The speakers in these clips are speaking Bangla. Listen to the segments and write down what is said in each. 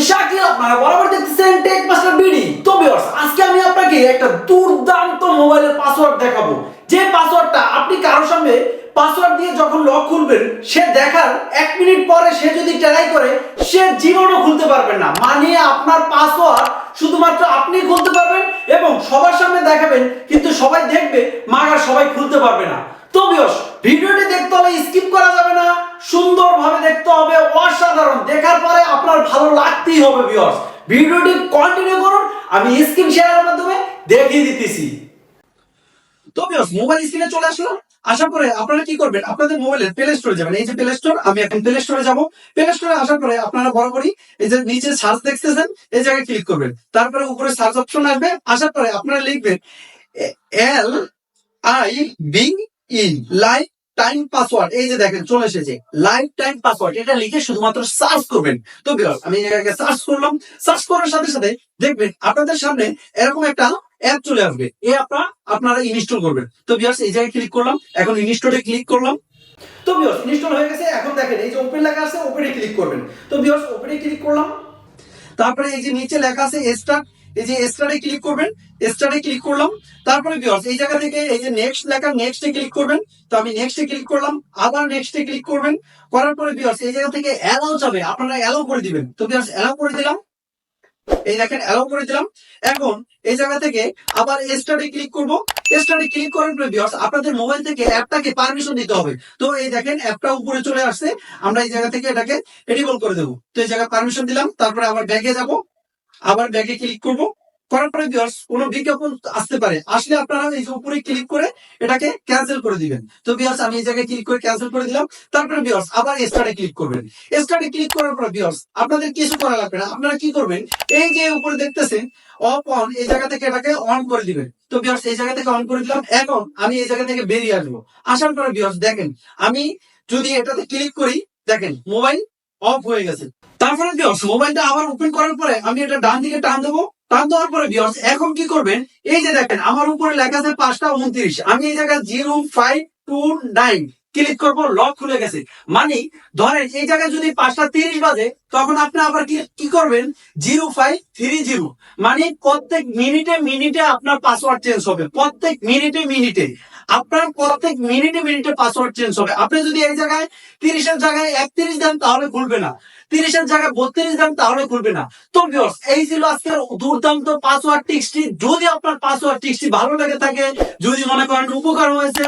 হচ্ছে শাকিল, আপনারা বরাবর দেখতেছেন টেক মাস্টার বিডি তো ভিউয়ার্স আজকে আমি আপনাকে একটা দুর্দান্ত মোবাইলের পাসওয়ার্ড দেখাবো। যে পাসওয়ার্ডটা আপনি কারোর সামনে পাসওয়ার্ড দিয়ে যখন লক খুলবেন, সে দেখার এক মিনিট পরে সে যদি ট্রাই করে, সে জীবনও খুলতে পারবেন না। মানে আপনার পাসওয়ার্ড শুধুমাত্র আপনি খুলতে পারবেন এবং সবার সামনে দেখাবেন, কিন্তু সবাই দেখবে, মাগার সবাই খুলতে পারবে না। তো ভিউয়ার্স ভিডিওটি দেখতে হলে স্কিপ করা যাবে না। সুন্দরভাবে দেখতে হবে, অসাধারণ। দেখার পরে আপনার ভালো লাগতেই হবে ভিউয়ার্স ভিডিওটি কন্টিনিউ করুন, আমি স্ক্রিন শেয়ারের মাধ্যমে দেখিয়ে দিতেছি। তো ভিউয়ার্স মোবাইল স্ক্রিনে চলে আসলাম। আসার পরে আপনারা কি করবেন? আপনাদের মোবাইলের প্লে স্টোরে যাবেন। এই যে প্লে স্টোর আমি এখন প্লে স্টোরে যাব। প্লে স্টোরে আসার পরে আপনারা বরাবরই এই যে নিচে সার্চ দেখতেছেন, এই জায়গায় ক্লিক করবেন। তারপরে উপরে সার্চ অপশন আসবে। আসার পরে আপনারা লিখবেন L I being in lifetime password এই যে দেখেন, চলে এসেছে। লাইফ টাইম পাসওয়ার্ড এটা লিখে শুধুমাত্র সার্চ করবেন। তো আমি জায়গায় সার্চ করলাম। সার্চ করার সাথে সাথে দেখবেন, আপনাদের সামনে এরকম একটা অ্যাপ চলে আসবে। এই অ্যাপটা আপনারা ইনস্টল করবেন। তো বিয়ার্স এই জায়গায় ক্লিক করলাম, এখন ইনস্টলে ক্লিক করলাম। তো বিয়ার্স ইনস্টল হয়ে গেছে, এখন দেখেন, এই যে ওপেন লেখা আছে ওপেনে ক্লিক করবেন। তো বিয়ার্স ওপেনে ক্লিক করলাম। তারপরে এই যে নিচে লেখা আছে স্টার্ট এই যে স্টারে ক্লিক করবেন স্টারে ক্লিক করলাম, তারপরে ভিউয়ার্স এই জায়গা থেকে এই যে নেক্সট লেখা নেক্সটে ক্লিক করবেন, তো আমি নেক্সটে ক্লিক করলাম, আবার নেক্সটে ক্লিক করবেন, করার পরে ভিউয়ার্স এই জায়গা থেকে অ্যালাউ যাবে, আপনারা অ্যালাউ করে দিবেন। তো ভিউয়ার্স অ্যালাউ করে দিলাম। এই দেখেন অ্যালাউ করে দিলাম। এখন এই জায়গা থেকে আবার স্টারে ক্লিক করব। স্টারে ক্লিক করার পরে ভিউয়ার্স আপনাদের মোবাইল থেকে অ্যাপটাকে পারমিশন দিতে হবে। তো এই দেখেন অ্যাপটা উপরে চলে আসছে। আমরা এই জায়গা থেকে এটাকে এডিবল করে দেবো। তো এই জায়গায় পারমিশন দিলাম, তারপরে আবার ব্যাগে যাব। আবার ব্যাগে ক্লিক করব। করার পরে ভিউয়ার্স কোনো বিজ্ঞাপন আসতে পারে। আসলে আপনারা এই যে উপরে ক্লিক করে এটাকে ক্যান্সেল করে দিবেন। তো ভিউয়ার্স আমি এই জায়গায় ক্লিক করে ক্যান্সেল করে দিলাম। তারপরে ভিউয়ার্স আবার স্টার্টে ক্লিক করবেন। স্টার্টে ক্লিক করার পর ভিউয়ার্স আপনাদের কিছু করা লাগবে না। আপনারা কি করবেন? এই যে উপরে দেখতেছেন অফ অন এই জায়গা থেকে এটাকে অন করে দিবেন। তো ভিউয়ার্স এই জায়গা থেকে অন করে দিলাম। এখন আমি এই জায়গা থেকে বেরিয়ে আসব। আসার পরে ভিউয়ার্স দেখেন, আমি যদি এটাতে ক্লিক করি, দেখেন মোবাইল অফ হয়ে গেছে। তারপরে ভিউয়ার্স মোবাইলটা আবার ওপেন করার পরে আমি এটা ডান দিকে টান দেবো। টান দেওয়ার পরে ভিউয়ার্স এখন কি করবেন? এই যে দেখেন, আমার উপরে লেখা আছে পাঁচটা উনত্রিশ। আমি এই জায়গায় zero five two nine click করব লক খুলে গেছে। মানে ধরেন, এই জায়গায় যদি পাঁচটা তিরিশ বাজে, তখন আপনি আবার কি করবেন? জিরো ফাইভ থ্রি জিরো মানে প্রত্যেক মিনিটে মিনিটে আপনার পাসওয়ার্ড চেঞ্জ হবে। প্রত্যেক মিনিটে মিনিটে। আপনার প্রত্যেক মিনিটে মিনিটে পাসওয়ার্ড চেঞ্জ হবে। আপনি যদি এই জায়গায় তিরিশের জায়গায় একত্রিশ দেন, তাহলে খুলবে না। তিরিশের জায়গায় বত্রিশ দাম তাহলে খুলবে না। তো ভিউয়ার্স এই ছিল আজকের দুর্দান্ত পাসওয়ার্ড টিক্সটি যদি আপনার পাসওয়ার্ড টিক্সটি ভালো লেগে থাকে, যদি মনে করেন উপকার হয়েছে,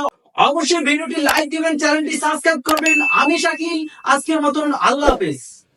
অবশ্যই ভিডিওটি লাইক দিবেন চ্যানেলটি সাবস্ক্রাইব করবেন। আমি শাকিল, আজকের মতন আল্লাহ হাফেজ।